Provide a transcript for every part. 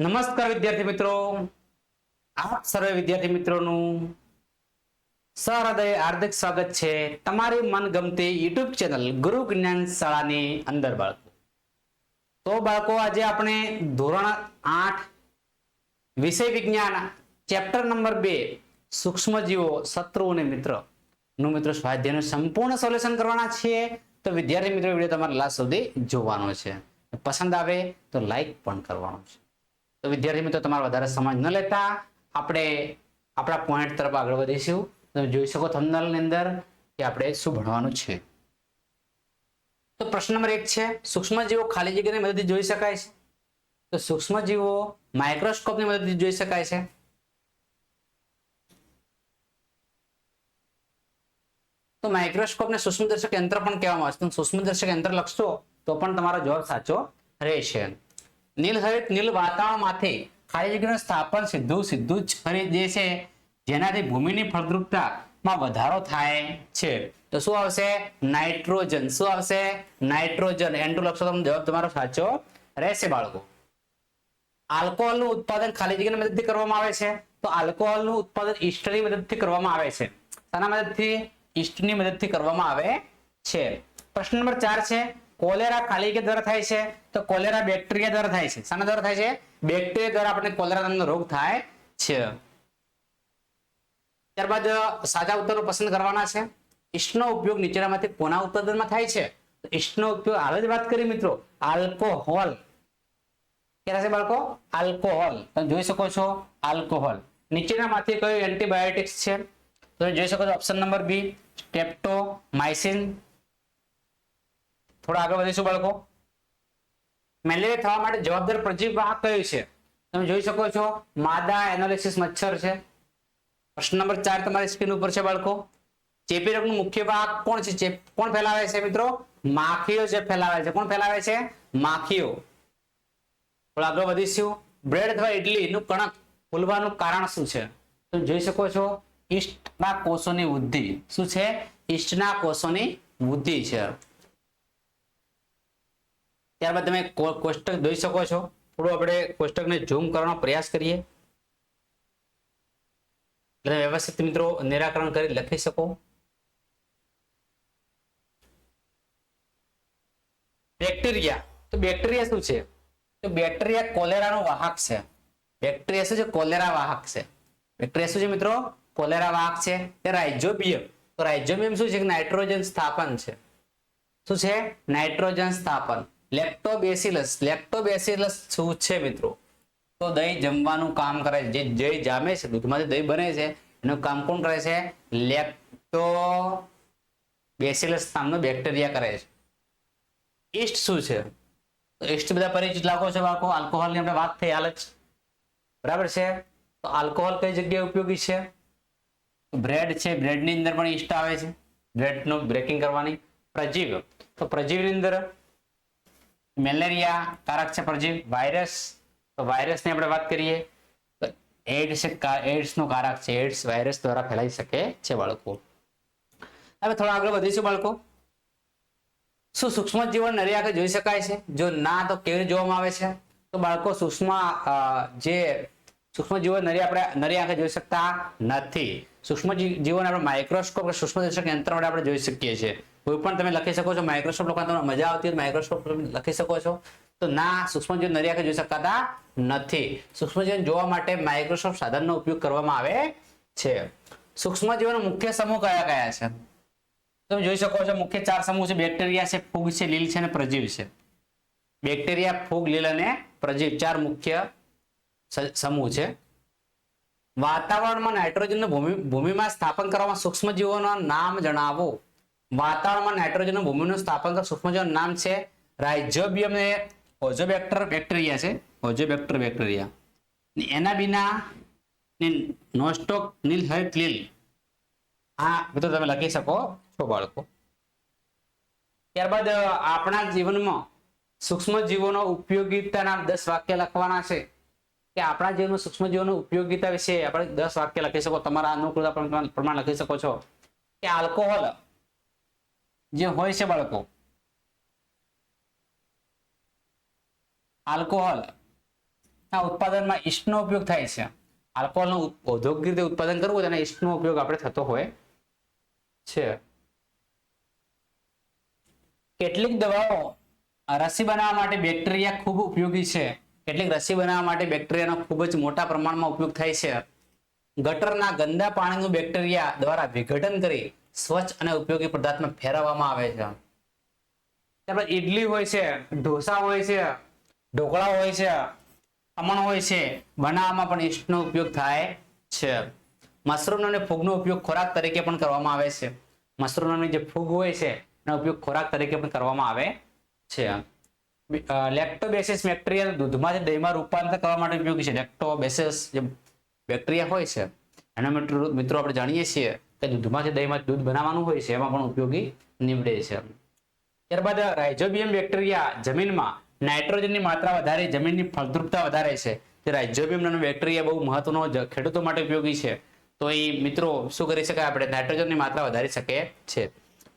નમસ્કાર વિદ્યાર્થી મિત્રો. આપ સર્વે વિદ્યાર્થી મિત્રોનું સહૃદય હાર્દિક સ્વાગત છે તમારી મનગમતી યુટ્યુબ ચેનલ ગુરુ જ્ઞાન શાળાની અંદર બાળકો. તો બાળકો, આજે આપણે ધોરણ આઠ વિષય વિજ્ઞાન ચેપ્ટર નંબર બે, સૂક્ષ્મજીવો, શત્રુ અને મિત્રનું મિત્રો સ્વાધ્યાયનું સંપૂર્ણ સોલ્યુશન કરવાના છીએ. તો વિદ્યાર્થી મિત્રો, વીડિયો તમારે લાસ્ટ સુધી જોવાનો છે. પસંદ આવે તો લાઈક પણ કરવાનો છે. તો વિદ્યાર્થી મિત્રો, તમારે વધારે સમજ ન લેતા આપણે આપણા પોઈન્ટ તરફ આગળ વધીશું. તમે જોઈ શકો થંબનેલની અંદર કે આપણે શું ભણવાનું છે. તો પ્રશ્ન નંબર એક છે, સૂક્ષ્મજીવો ખાલી જગ્યાની મદદથી જોઈ શકાય છે? તો સૂક્ષ્મજીવો માઇક્રોસ્કોપની મદદથી જોઈ શકાય છે? તો માઇક્રોસ્કોપને સૂક્ષ્મદર્શક યંત્ર પણ કહેવામાં આવે છે. સૂક્ષ્મદર્શક યંત્ર લખશો તો પણ તમારો જવાબ સાચો રહેશે. નીલ સહિત નીલ વાતાવરણમાંથી ખાલી જગ્યાનું સ્થાપન સીધું સીધું જ દે છે. જેનાથી ભૂમિની ફળદ્રુપતામાં વધારો થાય છે. તો શું આવશે? નાઇટ્રોજન. શું આવશે? નાઇટ્રોજન. એન લક્ષો લખશો જવાબ તમારો સાચો રહેશે બાળકો. આલ્કોહોલનું ઉત્પાદન ખાલી જગ્યાની મદદથી કરવામાં આવે છે. તો આલ્કોહોલનું ઉત્પાદન ઈસ્ટની મદદથી કરવામાં આવે છે. શાના મદદથી? ઈસ્ટની મદદથી કરવામાં આવે છે. પ્રશ્ન નંબર ચાર છે. કોલેરા ખાલી દ્વારા થાય છે? તો કોલેરા બેક્ટેરિયા દ્વારા થાય છે. શાના દ્વારા થાય છે? બેક્ટેરિયા દ્વારા આપણને કોલેરા નામનો રોગ થાય છે. ત્યારબાદ સાચા ઉત્તરો પસંદ કરવાના છે. ઈસ્ટનો ઉપયોગ નીચેનામાંથી કોના ઉત્પાદનમાં થાય છે? ઈસ્ટનો ઉપયોગ હાલ જ વાત કરી મિત્રો. આલ્કોહોલ. ક્યારે છે બાળકો? આલ્કોહોલ. તમે જોઈ શકો છો આલ્કોહોલ. નીચેનામાંથી કયો એન્ટીબાયોટિક્સ છે? તમે જોઈ શકો છો ઓપ્શન નંબર બી સ્ટેપ્ટોમાઇસિન થોડા આગળ વધીશું બાળકો. મેલેરિયા થવા માટે જવાબદાર પ્રજીવ વાહક કયું છે? તમે જોઈ શકો છો, માદા એનાલિસિસ મચ્છર છે. પ્રશ્ન નંબર ચાર તમારી સ્ક્રીન ઉપર છે બાળકો. ચેપી રોગનું મુખ્ય વાહક કોણ છે? ચેપ કોણ ફેલાવે છે મિત્રો? માખીઓ જે ફેલાવે છે. કોણ ફેલાવે છે? માખીઓ. થોડા આગળ વધીશું. બ્રેડ અથવા ઇડલીનું કણક ફૂલવાનું કારણ શું છે? તમે જોઈ શકો છો ઈસ્ટના કોષોની વૃદ્ધિ. શું છે? ઈસ્ટના કોષોની વૃદ્ધિ છે. ત્યારબાદ તમે કોષ્ટક જોઈ શકો છો. થોડું આપણે કોષ્ટકને ઝૂમ કરવાનો પ્રયાસ કરીએ. વ્યવસ્થિત મિત્રો નિરાકરણ કરી લખી શકો. બેક્ટેરિયા. તો બેક્ટેરિયા શું છે? તો બેક્ટેરિયા કોલેરાનો વાહક છે. બેક્ટેરિયા શું છે? કોલેરા વાહક છે. બેક્ટેરિયા શું છે મિત્રો? કોલેરા વાહક છે. તે રાઇઝોબિયમ. તો રાઇઝોબિયમ શું છે? નાઇટ્રોજન સ્થાપન છે. શું છે? નાઇટ્રોજન સ્થાપન. લેક્ટોબેસિલસ લેક્ટોબેસિલસ શું છે મિત્રો? તો દહીં જમવાનું કામ કરે છે. જે દહીં જામે છે, દૂધમાંથી દહીં બને છે, એનું કામ કોણ કરે છે? લેક્ટો બેસિલસ નામનો બેક્ટેરિયા કરે છે. ઈસ્ટ શું છે? ઈસ્ટ બધા પરિચિત લાગો છે બાળકો. આલ્કોહોલની આપણે વાત થઈ, હાલ જ. બરાબર છે? તો આલ્કોહોલ કઈ જગ્યાએ ઉપયોગી છે? બ્રેડ છે. બ્રેડની અંદર પણ ઈસ્ટ આવે છે. બ્રેડનું બ્રેકિંગ કરવાની પ્રજીવ. તો પ્રજીવની અંદર મેલેરિયા, કારક છે પરજીવ, વાયરસ. તો વાયરસની આપણે વાત કરીએ તો એડ્સ એડ્સનું કારક છે. એડ્સ વાયરસ દ્વારા ફેલાઈ શકે છે બાળકો. હવે થોડા આગળ વધીશું બાળકો. શું સૂક્ષ્મ જીવન નરી આંખે જોઈ શકાય છે? જો ના, તો કેવી જોવામાં આવે છે? તો બાળકો, સૂક્ષ્મ જે સૂક્ષ્મ જીવન નરી આપણે, નરી આંખે જોઈ શકતા નથી. સૂક્ષ્મ જીવન આપણે માઇક્રોસ્કોપ કે સૂક્ષ્મદર્શક યંત્ર વડે આપણે જોઈ શકીએ છીએ. કોઈ પણ તમે લખી શકો છો. માઇક્રોસ્કોપ લોકો તમને મજા આવતી હોય માઇક્રોસ્કોપ લખી શકો છો. તો ના, સૂક્ષ્મજીવન નરિયા નરી જોઈ શકાતા નથી. સૂક્ષ્મજીવન જોવા માટે માઇક્રોસ્કોપ સાધનનો ઉપયોગ કરવામાં આવે છે. સૂક્ષ્મજીવન મુખ્ય સમૂહ કયા કયા છે? તમે જોઈ શકો છો, મુખ્ય ચાર સમૂહ છે. બેક્ટેરિયા છે, ફૂગ છે, લીલ છે અને પ્રજીવ છે. બેક્ટેરિયા, ફૂગ, લીલ અને પ્રજીવ ચાર મુખ્ય સમૂહ છે. વાતાવરણમાં નાઇટ્રોજનનું ભૂમિ, ભૂમિમાં સ્થાપન કરવામાં સૂક્ષ્મજીવોના નામ જણાવો. વાતાવરણમાં નાઇટ્રોજન ભૂમિનું સ્થાપન કરવા. નામ છે રાઇઝોબિયમ એ ઓઝોબેક્ટર બેક્ટેરિયા છે. Azotobacter bacteria. એના બિના નોસ્ટોક નીલ હરિત લીલ. આ બધું તમે લખી શકો છો બાળકો. ત્યારબાદ આપણા જીવનમાં સૂક્ષ્મ જીવોનો ઉપયોગીતાના દસ વાક્ય લખવાના છે. કે આપણા જીવનમાં સૂક્ષ્મ જીવોની ઉપયોગીતા વિશે આપણે દસ વાક્ય લખી શકો. તમારા અનુકૂળતા પ્રમાણે લખી શકો છો. કે આલ્કોહોલ જે હોય છે બાળકો. આલ્કોહોલ. આ ઉત્પાદનમાં ઈસ્ટનો ઉપયોગ થાય છે. આલ્કોહોલનું ઔદ્યોગિક રીતે ઉત્પાદન કરવું હોય તો એના ઈસ્ટનો ઉપયોગ આપણે થતો હોય છે. કેટલીક દવાઓ રસી બનાવવા માટે બેક્ટેરિયા ખૂબ ઉપયોગી છે. કેટલીક રસી બનાવવા માટે બેક્ટેરિયાનો ખૂબ જ મોટા પ્રમાણમાં ઉપયોગ થાય છે. ગટરના ગંદા પાણીનું બેક્ટેરિયા દ્વારા વિઘટન કરી સ્વચ્છ અને ઉપયોગી પદાર્થમાં ફેરવવામાં આવે છે. ત્યારબાદ ઈડલી હોય છે, ઢોસા હોય છે, ઢોકળા હોય છે, અમણ હોય છે, બનાવવામાં પણ ઈસ્ટનો ઉપયોગ થાય છે. મશરૂમ અને ફૂગનો ઉપયોગ ખોરાક તરીકે પણ કરવામાં આવે છે. મશરૂમની જે ફૂગ હોય છે, એનો ઉપયોગ ખોરાક તરીકે પણ કરવામાં આવે છે. લેક્ટોબેસિસ બેક્ટેરિયા દૂધમાંથી દહીંમાં રૂપાંતર કરવા માટે ઉપયોગી છે. લેક્ટોબેસિસ જે બેક્ટેરિયા હોય છે, એના મિત્રો આપણે જાણીએ છીએ. કે દૂધમાંથી દહીંમાં દૂધ બનાવવાનું હોય છે, એમાં પણ ઉપયોગી નીવડે છે. ત્યારબાદ, રાઇઝોબિયમ બેક્ટેરિયા જમીનમાં નાઇટ્રોજનની માત્રા વધારે, જમીનની ફળદ્રુપતા વધારે છે. તે રાઇઝોબિયમ બેક્ટેરિયા બહુ મહત્વનો ખેડૂતો માટે ઉપયોગી છે. તો એ મિત્રો, શું કરી શકાય? આપણે નાઇટ્રોજનની માત્રા વધારી શકે છે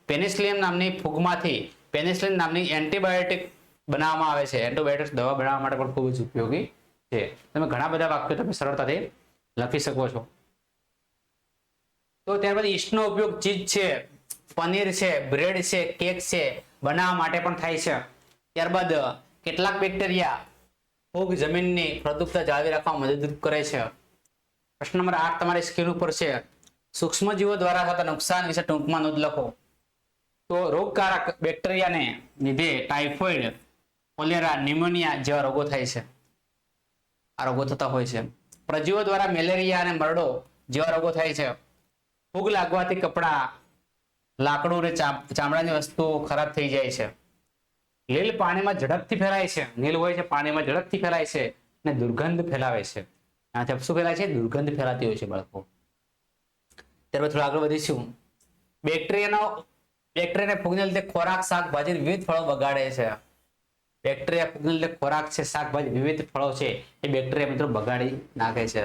પેનિસિલિયમ નામની ફૂગમાંથી, પેનિસિલિન નામની એન્ટીબાયોટિક બનાવવામાં આવે છે. એન્ટીબાયોટિક્સ દવા બનાવવા માટે પણ ખૂબ જ ઉપયોગી છે. તમે ઘણા બધા વાક્યો તમે સરળતાથી લખી શકો છો. તો ત્યારબાદ ઈસ્ટનો ઉપયોગ ચીજ છે, પનીર છે, બ્રેડ છે, કેક છે, બનાવવા માટે પણ થાય છે. ત્યારબાદ, કેટલાક બેક્ટેરિયા ફૂગ જમીનની ફળદ્રુપતા જાળવી રાખવામાં મદદરૂપ કરે છે. પ્રશ્ન નંબર આઠ તમારી સ્ક્રીન ઉપર છે. સૂક્ષ્મજીવો દ્વારા થતા નુકસાન વિશે ટૂંકમાં નોંધ લખો. તો રોગકારક બેક્ટેરિયાને લીધે ટાઇફોઇડ કોલેરા, ન્યુમોનિયા જેવા રોગો થાય છે. આ રોગો થતા હોય છે. પ્રજીવો દ્વારા મેલેરિયા અને મરડો જેવા રોગો થાય છે. ફૂગ લાગવાથી કપડાં, લાકડું અને ચામડાની વસ્તુઓ ખરાબ થઈ જાય છે. લીલ પાણીમાં ઝડપથી ફેલાય છે. નીલ હોય છે, પાણીમાં ઝડપથી ફેલાય છે અને દુર્ગંધ ફેલાવે છે. આનાથી શું ફેલાય છે, દુર્ગંધ ફેલાતી હોય છે બાળકો. ત્યારબાદ થોડું આગળ વધીશું. બેક્ટેરિયાનો, બેક્ટેરિયાને ફૂગને લીધે ખોરાક શાકભાજી વિવિધ ફળો બગાડે છે. બેક્ટેરિયા ફૂગને લીધે ખોરાક છે, શાકભાજી વિવિધ ફળો છે એ બેક્ટેરિયા મિત્રો બગાડી નાખે છે.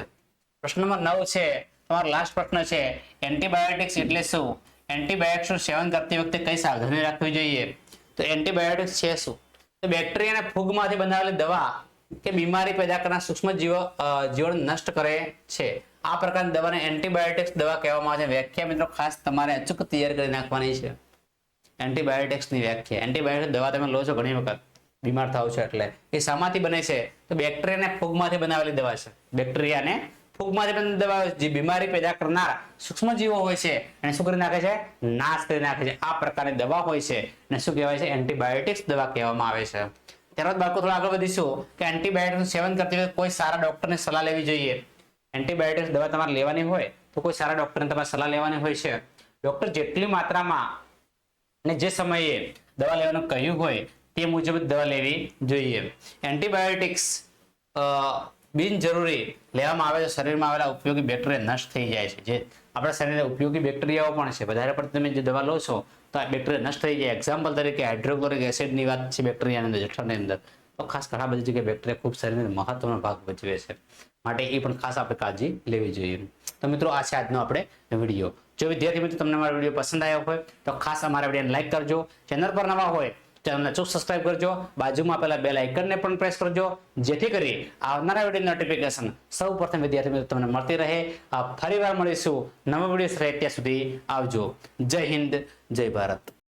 પ્રશ્ન નંબર નવ છે તમારો લાસ્ટ પ્રશ્ન છે એન્ટીબાયોટિક્સ એટલે શું? એન્ટીબાયોટિક્સનું સેવન કરતી વખતે કઈ સાવધાની રાખવી જોઈએ? તો એન્ટીબાયોટિક્સ છે શું? તો બેક્ટેરિયાના ફૂગમાંથી બનાવેલી દવા કે બીમારી પેદા કરનાર સૂક્ષ્મ જીવો જીવન નષ્ટ કરે છે. આ પ્રકારની દવાને એન્ટીબાયોટિક્સ દવા કહેવામાં આવે છે. વ્યાખ્યા મિત્રો ખાસ તમારે અચૂક તૈયાર કરી નાખવાની છે. એન્ટીબાયોટિક્સની વ્યાખ્યા. એન્ટીબાયોટિક દવા તમે લો છો ઘણી વખત. બીમાર થાવ છો એટલે. એ શામાંથી બને છે. તો બેક્ટેરિયાને ફૂગમાંથી બનાવેલી દવા છે. બેક્ટેરિયાને ફૂગમાંથી પણ દવા જે બીમારી પેદા કરનાર સૂક્ષ્મજીવો હોય છે, એને શું કરી નાખે છે? નાશ કરી નાખે છે. આ પ્રકારની દવા હોય છે અને શું કહેવાય છે? એન્ટીબાયોટિક્સ દવા કહેવામાં આવે છે. ત્યારબાદ બાળકો થોડા આગળ વધીશું કે એન્ટીબાયોટિક્સ સેવન કરતી વખતે કોઈ સારા ડોક્ટરની સલાહ લેવી જોઈએ. એન્ટીબાયોટિક્સ દવા તમારે લેવાની હોય તો કોઈ સારા ડોક્ટરની તમારે સલાહ લેવાની હોય છે. ડોક્ટર જેટલી માત્રામાં અને જે સમયે દવા લેવાનું કહ્યું હોય તે મુજબ દવા લેવી જોઈએ. એન્ટીબાયોટિક્સ બિનજરૂરી લેવામાં આવે તો શરીરમાં આવેલા ઉપયોગી બેક્ટેરિયા નષ્ટ થઈ જાય છે. જે આપણા શરીરે ઉપયોગી બેક્ટેરિયાઓ પણ છે. વધારે પડતી તમે જે દવા લો છો, તો આ બેક્ટેરિયા નષ્ટ થઈ જાય. એક્ઝામ્પલ તરીકે હાઇડ્રોક્લોરિક એસિડની વાત છે બેક્ટેરિયાની અંદર, જઠરની અંદર. તો ખાસ ઘણા બધી જગ્યાએ બેક્ટેરિયા ખૂબ શરીરનો મહત્વનો ભાગ ભજવે છે. માટે એ પણ ખાસ આપણે કાળજી લેવી જોઈએ. તો મિત્રો, આ છે આજનો આપણે વીડિયો. જો વિદ્યાર્થી મિત્રો તમને મારો વીડિયો પસંદ આવ્યો હોય, તો ખાસ અમારા વિડીયોને લાઈક કરજો. ચેનલ પર નવા હોય ચેનલને ચોક સબસ્ક્રાઇબ કરજો. બાજુમાં આપેલા બેલ આઇકનને પણ પ્રેસ કરજો. જેથી કરી આવનારા વીડિયો નોટિફિકેશન સૌ પ્રથમ વિદ્યાર્થી મિત્રો તમને મળતી રહે. ફરીવાર મળીશું. નવા વીડિયો રહે ત્યાં સુધી આવજો. જય હિન્દ, જય ભારત.